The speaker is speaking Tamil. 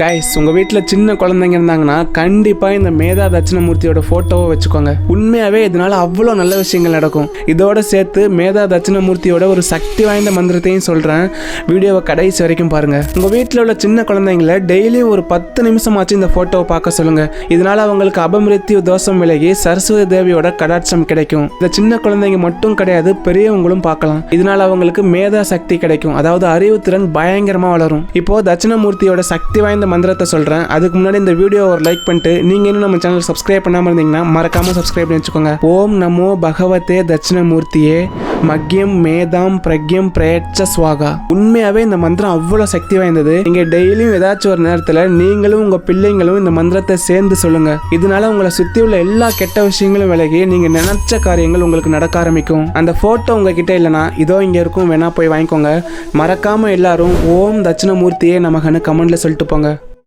கைஸ் உங்கள் வீட்டில் சின்ன குழந்தைங்க இருந்தாங்கன்னா கண்டிப்பாக இந்த மேதா தட்சிணமூர்த்தியோட ஃபோட்டோவை வச்சுக்கோங்க. உண்மையாகவே இதனால் அவ்வளோ நல்ல விஷயங்கள் நடக்கும். இதோட சேர்த்து மேதா தட்சிணமூர்த்தியோட ஒரு சக்தி வாய்ந்த மந்திரத்தையும் சொல்கிறேன் வீடியோவை கடைசி வரைக்கும் பாருங்கள் உங்கள் வீட்டில் உள்ள சின்ன குழந்தைங்கள டெய்லியும் ஒரு பத்து நிமிஷமாச்சு இந்த ஃபோட்டோவை பார்க்க சொல்லுங்கள் இதனால் அவங்களுக்கு அபமிருத்திய தோஷம் விலகி சரஸ்வதி தேவியோட கடாட்சம் கிடைக்கும். இந்த சின்ன குழந்தைங்க மட்டும் கிடையாது பெரியவங்களும் பார்க்கலாம். இதனால அவங்களுக்கு மேதா சக்தி கிடைக்கும். அதாவது அறிவுத்திறன் பயங்கரமாக வளரும். இப்போ தட்சிணமூர்த்தியோட சக்தி வாய்ந்த மந்திரத்தை சொல்கிறேன் அதுக்கு முன்னாடி இந்த வீடியோ ஒரு லைக் பண்ணிட்டு நீங்கள் இன்னும் நம்ம சேனல் சப்ஸ்கிரைப் பண்ணாமல் இருந்தீங்கன்னா மறக்காமல் சப்ஸ்கிரைப் பண்ணி வச்சுக்கோங்க. ஓம் நமோ பகவத்தே தட்சிணமூர்த்தியே. மக்யம் மேதாம் பிரக்யம் பிரேட்ச சுவாகா. உண்மையாகவே இந்த மந்திரம் அவ்வளோ சக்தி வாய்ந்தது. நீங்கள் டெய்லியும் ஏதாச்சும் ஒரு நேரத்தில் நீங்களும் உங்கள் பிள்ளைங்களும் இந்த மந்திரத்தை சேர்ந்து சொல்லுங்க. இதனால உங்களை சுற்றி உள்ள எல்லா கெட்ட விஷயங்களும் விலகி நீங்கள் நினைச்ச காரியங்கள் உங்களுக்கு நடக்க ஆரம்பிக்கும். அந்த ஃபோட்டோ உங்ககிட்ட இல்லைனா இதோ இங்கே இருக்கும் வேணா போய் வாங்கிக்கோங்க. மறக்காம எல்லாரும் ஓம் தட்சிணமூர்த்தியே நமகன்னு கமெண்ட்ல சொல்லிட்டு போங்க.